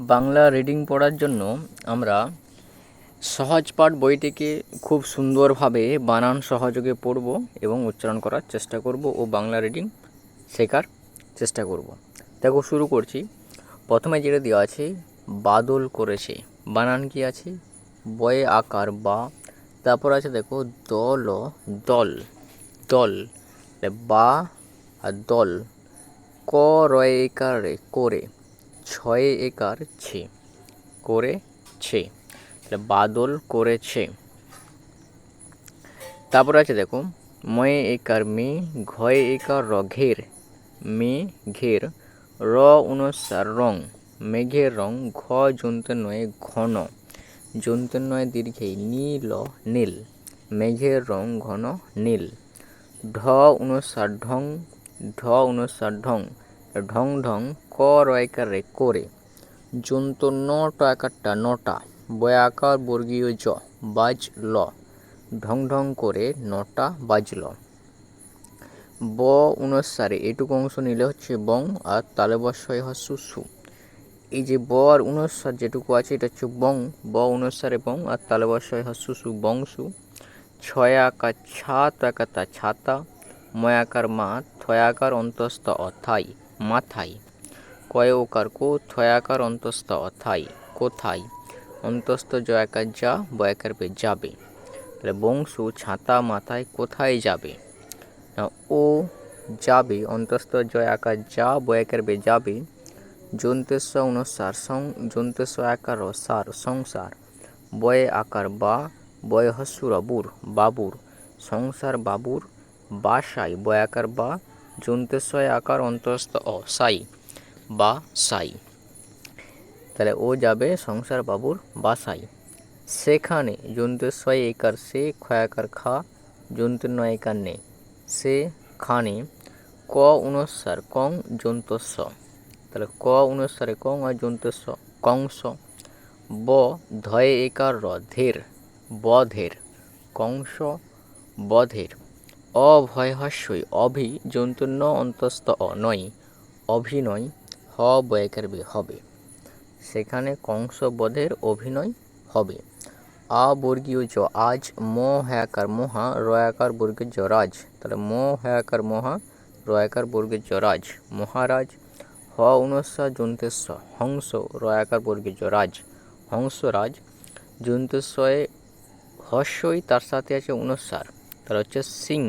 Bangla reading পড়ার জন্য আমরা সহজ পাঠ বইটিকে খুব সুন্দরভাবে বানান সহযোগে পড়ব এবং উচ্চারণ করার চেষ্টা করব ও বাংলা রিডিং শেখার চেষ্টা করব। দেখো, শুরু করছি। প্রথমে যেটা দেওয়া আছে, বাদল করেছে। বানান কি আছে? বয়ে আকার বা। তারপর আছে দেখো, দল দল দল। বা আর দল। ক, রয় করে। ছয় একার ছে। করেছে তাহলে বাদল করেছে তারপর আছে দেখো ময়ে একার মে, ঘয়ে একার র ঘের মে, ঘের র অনুসার রং মেঘের রং, ঘ জন্তে নয় ঘন, জন্তে নয় দীর্ঘে নীল নীল মেঘের রং ঘন নীল, ঢ অনুসার ঢং, ঢ অনুসার ঢং ঢং ঢং ক রয়কার করে। জন্ত নটা একারটা নটা, বয়াকার বর্গীয় জ বাজ ল, ঢং ঢং করে নটা বাজল ব অনুসারে এটুকু অংশ নিলে হচ্ছে বং আর তালে বসায় হয় সুসু এই যে ব আর অনুসার যেটুকু আছে এটা হচ্ছে বং, ব অনুসারে বং আর তালে বসায় হয় সুসু বংশু ছয় আকার ছাত একাতা ছাতা ময়াকার মা থয়াকার অন্তস্থ অথাই। মাথায়। কয় ওকার কো থয়াকার অন্তস্থ অথাই, কোথায়? অন্তস্থ জয়াকার যা, বয়াকার পে যাবে। তাহলে বংশু ছাতা মাথায় কোথায় যাবে? ও যাবে, অন্তস্থ জয়াকার যা, বয়াকার বে যাবে। জন্তেস্ব অনুসার সং জন্তেস্ব আকার সার সংসার। বয়ে আকার বা, বয় হস্যুর বুর বাবুর। সংসার বাবুর বাসাই বয়াকার বা জন্তেশ্বয় আকার অন্তস্থ অ সাই, বা, সাই। তাহলে ও যাবে সংসার বাবুর বাসাই সেখানে জন্তুস্বয় একার সে ক্ষয়াকার খা জন্তু নয় একার নে। সে খানে ক অনুসার কং জন্তস্ব তাহলে ক অনুসারে কং আর জন্তস্ব কংস। ব ধয়ে একার র, ধের, বধের, কংস, বধের। অভয় হস্যই অভি জন্তুন্য অন্তস্থ অ নয় অভিনয় হ বয়কার হবে। সেখানে কংসবধের অভিনয় হবে। আ বর্গীয় জ আজ, ম হ্যাকার মহা, রয়াকার বর্গের জ রাজ। তাহলে ম হ্যাকার মহা, রয়াকার বর্গের জ রাজ। মহারাজ, হ উনস্বা জন্তেস্ব হংস, রয়াকার বর্গের জ রাজ। হংসরাজ জন্তুস্বয়ে হস্যই তার সাথে আছে উনস্বার তার হচ্ছে সিং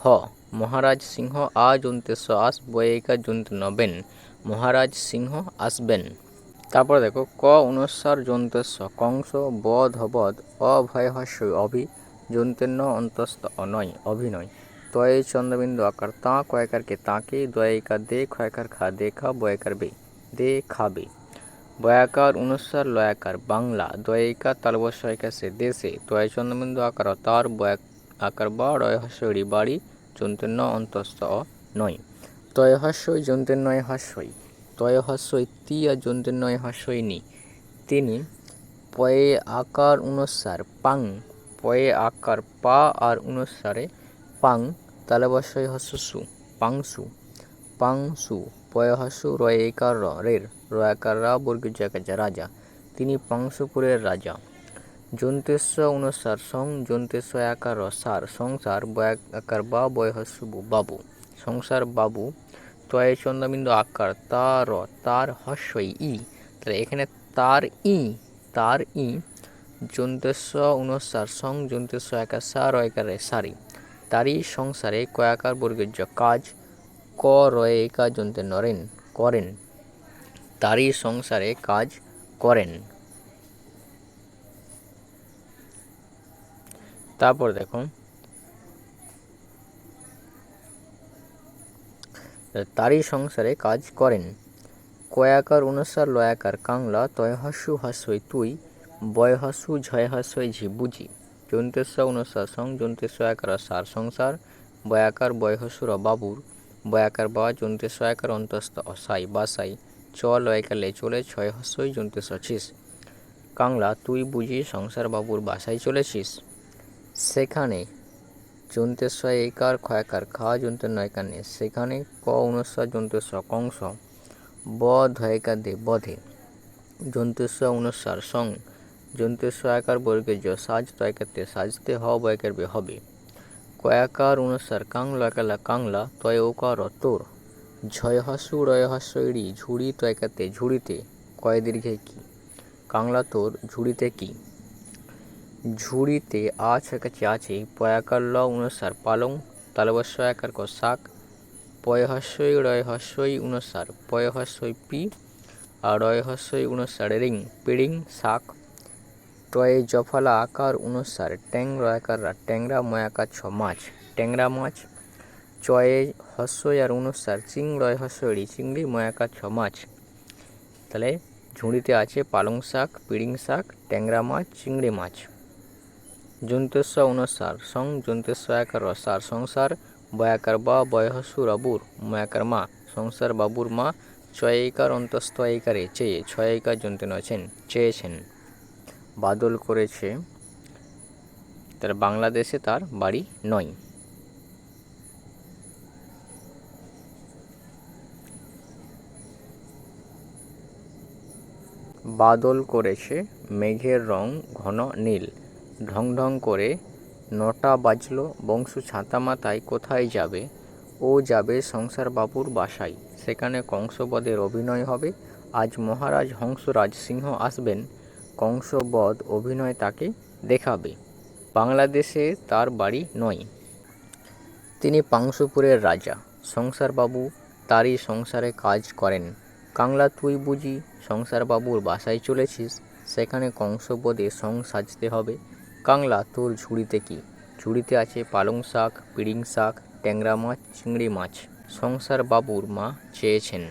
হ মহারাজ সিংহ আ জন্তেস্ব আস বয়েকা জন্ত নবেন মহারাজ সিংহ আসবেন তারপর দেখো ক অনুস্বার জন্তেস্ব কংস বধ বধ অভয় হস্য অভি জন্তেন্য অন্তস্থ অনয় অভিনয় তয়ে চন্দ্রবিন্দু আকার তা কয়কারকে তাকে দয়িকা দে ক্ষয়কার খা দেখা বয়কার বে দে খাবে বয়াকার অনুসার লয়াকার বাংলা দয়িকা তালবস্যয়কা সে দেশে তয় চন্দ্রবিন্দু আকার তার বয়াক আকার বা রয় হস্যরি বাড়ি জন্তেন্য অন্তস্থ অ নয় তয় হস্যই। জন্তেন্নয় হস্যই তয় হস্যই তি আর জন্তেন্নয় হস্যই নি। তিনি পয়ে আকার অনুসার পাং, পয়ে আকার পা আর অনুসারে পাং তালে বসায় হস্যসু, পাংসু। পাংসু পয় হস্যু রয় একার র রের রয়াকার রা বর্গীয় রাজা। তিনি পাংশুপুরের রাজা। জন্তেস্ব অনুসার সং জন্তেস্ব একার সার, সংসার আকার বা বয় বাবু। সংসার বাবু তয়ে চন্দ্রবিন্দু আকার, তার তার হস্যই ই। তাহলে এখানে তার ই তার ই জন্তেস্ব অনুসার সং জন্তেস্ব একার সার, একারে সারি। তারই সংসারে কয়াকার বর্গের জ কাজ ক রয়ে একা জন্তে নরেন, করেন। তারই সংসারে কাজ করেন। তারপর দেখো। তারই সংসারে কাজ করেন। কয়াকার অনুসার লয়াকার কাংলা তয় হাস্যু হাস্যই তুই বয় হাস্যু ঝয় হাস্যই ঝি বুঝি। জন্তেস্ব অনুসার সং জন্তেস্ব আকার সার সংসার, বয়াকার বয়হস্যুর বাবুর। বয়াকার বা জন্তেস্ব আকার অন্তস্থ অসাই বাসাই। চ লয়কালে চলে ছয় হাসই জন্তেস্ব ছিস। কাংলা, তুই বুঝি সংসার বাবুর বাসায় চলেছিস? সেখানে জন্তেস্ব একার ক্ষয়কার খা জন্তের নয়কানে সেখানে ক অনুস্বার জন্তেস্ব কংস, ব ধয়কা দে, বধে। যন্তেস্ব অনুসার সং। যন্তেস্ব আকার বর্গের জ, সাজ তয়কাতে সাজতে হ বয়কার বে, হবে। কয়াকার অনুসার কাং লয়কালা কাংলা তয় ওকার তোর। ঝয় হাসু রয় হাস্যইড়ি ঝুড়ি তয়কাতে ঝুড়িতে। কয় দীর্ঘে কি? কাংলা তোর, ঝুড়িতে কি? ঝুড়িতে আ ছকাছে আছে পয়াকার ল অনুসার পালং, তালবস্য আকার ক শাক পয় হাস্যই রয় হাস্যই অনুসার পয় হাস্যই পি, আর রয় হাস্যই অনুসার রিং, পিড়িং, শাক। টয়ে জফলা আকার অনুসার ট্যাং রয়াকার রা ট্যাংরা ময়াকার ছ মাছ, ট্যাংরা মাছ। চয়ে হস্যই আর অনুসার চিং রয় হস্যই চিংড়ি ময়াকার ছ মাছ। তাহলে ঝুড়িতে আছে পালং শাক, পিড়িং শাক, ট্যাংরা মাছ, চিংড়ি মাছ। যন্তেস্ব অনুসার সং যন্তেস্ব একার, সার সংসার বয়াকার বা বয়হসু রবুর ময়াকার মা সংসার বাবুর মা ছয়িকার অন্তস্থ এইকারে চেয়ে ছয়িকার জন্তে নছেন, চেয়েছেন। বাদল করেছে, তার বাংলাদেশে তার বাড়ি নয়। বাদল করেছে, মেঘের রং ঘন নীল। ঢং ঢং করে নটা বাজল, বংশু ছাতা মাথায় কোথায় যাবে? ও যাবে সংসার বাবুর বাসায়। সেখানে কংসবদের অভিনয় হবে। আজ মহারাজ হংসরাজ সিংহ আসবেন। কংসবধ অভিনয় তাকে দেখাবে। বাংলাদেশে তার বাড়ি নয়। তিনি পাংশুপুরের রাজা। সংসারবাবু তারই সংসারে কাজ করেন। কাংলা তুই বুঝি সংসারবাবুর বাসায় চলেছিস? সেখানে কংসবদে সং সাজতে হবে। কাংলা তোর ঝুড়িতে কি? ঝুড়িতে আছে পালং শাক, পিড়িং শাক, ট্যাংরা মাছ, চিংড়ি মাছ। সংসার বাবুর মা চেয়েছেন।